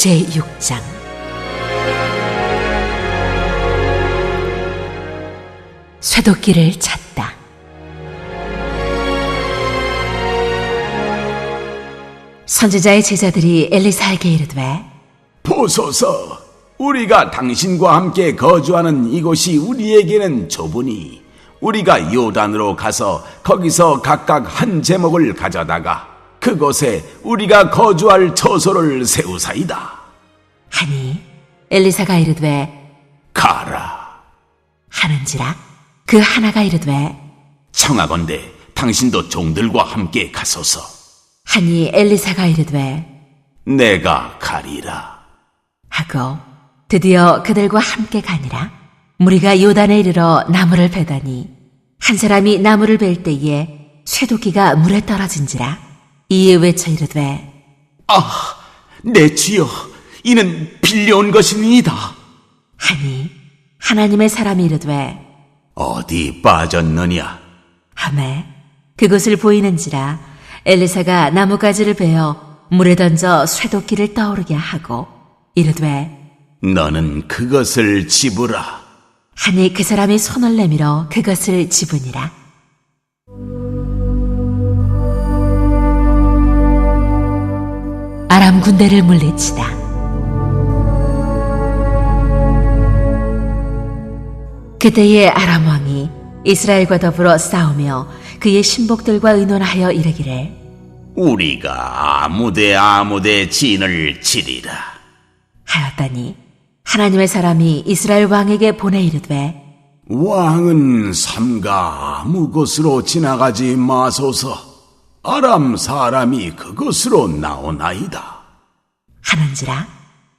제6장 쇠도끼를 찾다. 선지자의 제자들이 엘리사에게 이르되 보소서, 우리가 당신과 함께 거주하는 이곳이 우리에게는 좁으니 우리가 요단으로 가서 거기서 각각 한 제목을 가져다가 그곳에 우리가 거주할 처소를 세우사이다. 하니 엘리사가 이르되 가라. 하는지라 그 하나가 이르되 청하건대 당신도 종들과 함께 가소서. 하니 엘리사가 이르되 내가 가리라. 하고 드디어 그들과 함께 가니라 무리가 요단에 이르러 나무를 베다니 한 사람이 나무를 벨 때에 쇠도끼가 물에 떨어진지라 이에 외쳐 이르되 아, 내 주여, 이는 빌려온 것이니이다. 하니 하나님의 사람이 이르되 어디 빠졌느냐? 하매 그곳을 보이는지라 엘리사가 나무가지를 베어 물에 던져 쇠도끼를 떠오르게 하고 이르되 너는 그것을 집으라. 하니 그 사람이 손을 내밀어 그것을 집으니라 아람 군대를 물리치다 그때의 아람 왕이 이스라엘과 더불어 싸우며 그의 신복들과 의논하여 이르기를 우리가 아무데 아무데 진을 치리라. 하였더니 하나님의 사람이 이스라엘 왕에게 보내 이르되 왕은 삼가 아무 곳으로 지나가지 마소서. 아람 사람이 그곳으로 나오나이다. 하는지라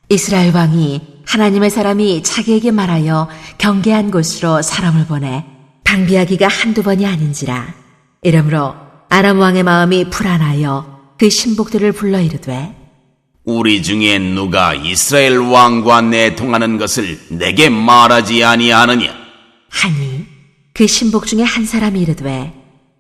이스라엘 왕이 하나님의 사람이 자기에게 말하여 경계한 곳으로 사람을 보내 방비하기가 한두 번이 아닌지라 이러므로 아람 왕의 마음이 불안하여 그 신복들을 불러 이르되 우리 중에 누가 이스라엘 왕과 내통하는 것을 내게 말하지 아니하느냐? 하니 그 신복 중에 한 사람이 이르되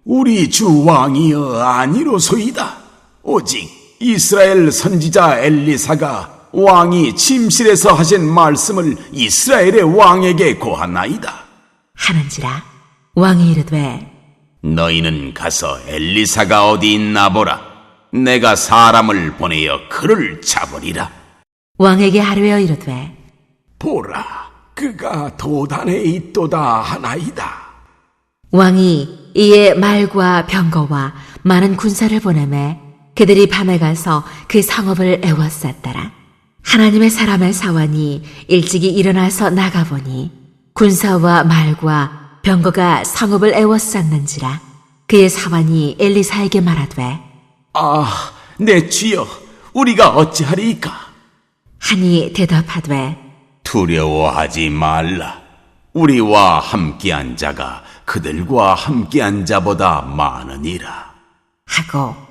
우리 주 왕이여 아니로소이다. 오직 이스라엘 선지자 엘리사가 왕이 침실에서 하신 말씀을 이스라엘의 왕에게 고하나이다. 하는지라 왕이 이르되 너희는 가서 엘리사가 어디 있나 보라. 내가 사람을 보내어 그를 잡으리라. 왕에게 하루에 이르되 보라, 그가 도단에 있도다 하나이다. 왕이 이에 말과 병거와 많은 군사를 보내매 그들이 밤에 가서 그 성읍을 애워쌌더라. 하나님의 사람의 사원이 일찍이 일어나서 나가보니 군사와 말과 병거가 성읍을 애워쌌는지라 그의 사원이 엘리사에게 말하되 아, 내 주여, 우리가 어찌하리이까? 하니 대답하되 두려워하지 말라. 우리와 함께한 자가 그들과 함께한 자보다 많으니라. 하고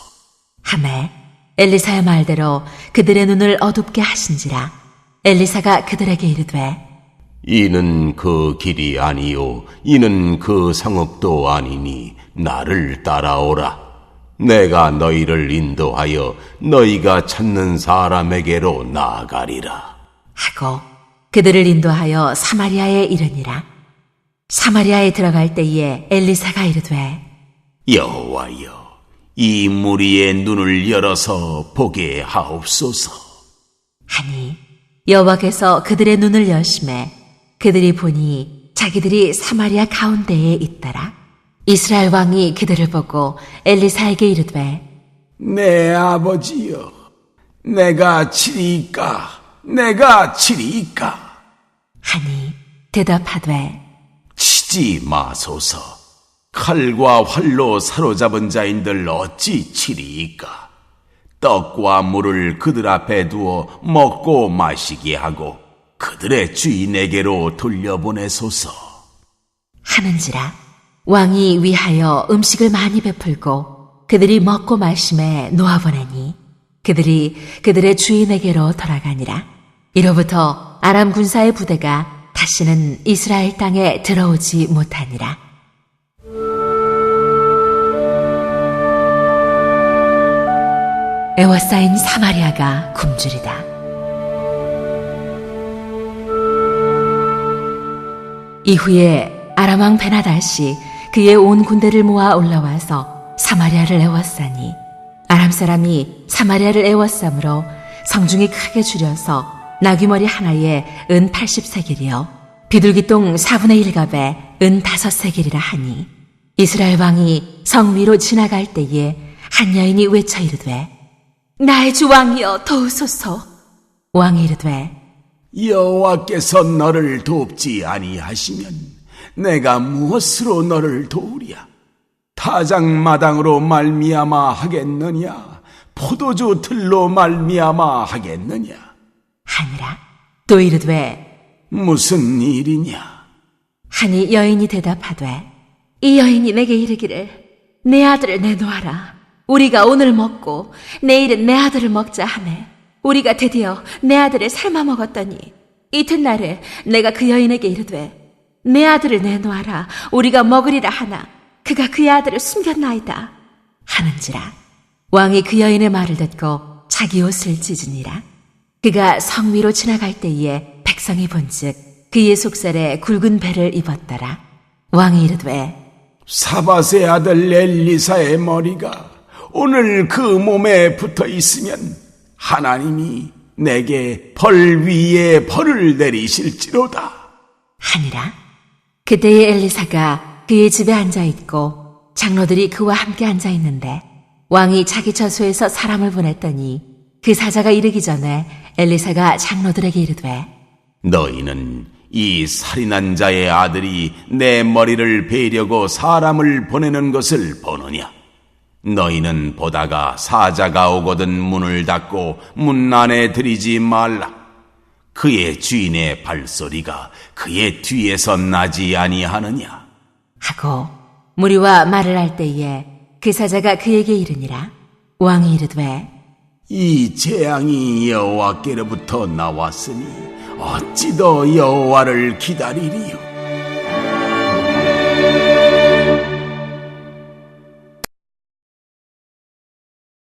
하매 엘리사의 말대로 그들의 눈을 어둡게 하신지라 엘리사가 그들에게 이르되 이는 그 길이 아니요 이는 그 성읍도 아니니 나를 따라오라. 내가 너희를 인도하여 너희가 찾는 사람에게로 나아가리라. 하고 그들을 인도하여 사마리아에 이르니라. 사마리아에 들어갈 때에 엘리사가 이르되 여호와여, 이 무리의 눈을 열어서 보게 하옵소서. 하니 여호와께서 그들의 눈을 여심해 그들이 보니 자기들이 사마리아 가운데에 있더라 이스라엘 왕이 그들을 보고 엘리사에게 이르되 내 아버지여, 내가 치리이까, 내가 치리이까. 하니 대답하되 치지 마소서. 칼과 활로 사로잡은 자인들 어찌 치리이까? 떡과 물을 그들 앞에 두어 먹고 마시게 하고 그들의 주인에게로 돌려보내소서. 하는지라 왕이 위하여 음식을 많이 베풀고 그들이 먹고 마심에 놓아보내니 그들이 그들의 주인에게로 돌아가니라 이로부터 아람 군사의 부대가 다시는 이스라엘 땅에 들어오지 못하니라 에워싸인 사마리아가 굶주리다. 이후에 아람왕 베나다시 그의 온 군대를 모아 올라와서 사마리아를 애워싸니 아람 사람이 사마리아를 애워싸므로 성중이 크게 줄여서 나귀머리 하나에 은 80세겔이요 비둘기똥 4분의 1갑에 은 5세겔이라 하니 이스라엘 왕이 성 위로 지나갈 때에 한 여인이 외쳐 이르되 나의 주 왕이여 도우소서 왕이 이르되 여호와께서 너를 돕지 아니하시면 내가 무엇으로 너를 도우랴? 타작마당으로 말미암아 하겠느냐? 포도주 틀로 말미암아 하겠느냐? 하니라 또 이르되 무슨 일이냐? 하니 여인이 대답하되 이 여인이 내게 이르기를 내 아들을 내놓아라 우리가 오늘 먹고 내일은 내 아들을 먹자 하매 우리가 드디어 내 아들을 삶아 먹었더니 이튿날에 내가 그 여인에게 이르되 내 아들을 내놓아라. 우리가 먹으리라 하나 그가 그의 아들을 숨겼나이다. 하는지라 왕이 그 여인의 말을 듣고 자기 옷을 찢으니라. 그가 성 위로 지나갈 때에 백성이 본즉 그의 속살에 굵은 배를 입었더라. 왕이 이르되 사바세 아들 엘리사의 머리가 오늘 그 몸에 붙어 있으면 하나님이 내게 벌 위에 벌을 내리실지로다. 하니라 그때의 엘리사가 그의 집에 앉아 있고 장로들이 그와 함께 앉아 있는데 왕이 자기 처소에서 사람을 보냈더니 그 사자가 이르기 전에 엘리사가 장로들에게 이르되 너희는 이 살인한 자의 아들이 내 머리를 베려고 사람을 보내는 것을 보느냐? 너희는 보다가 사자가 오거든 문을 닫고 문 안에 들이지 말라. 그의 주인의 발소리가 그의 뒤에서 나지 아니하느냐? 하고 무리와 말을 할 때에 그 사자가 그에게 이르니라 왕이 이르되 이 재앙이 여호와께로부터 나왔으니 어찌 더 여호와를 기다리리요?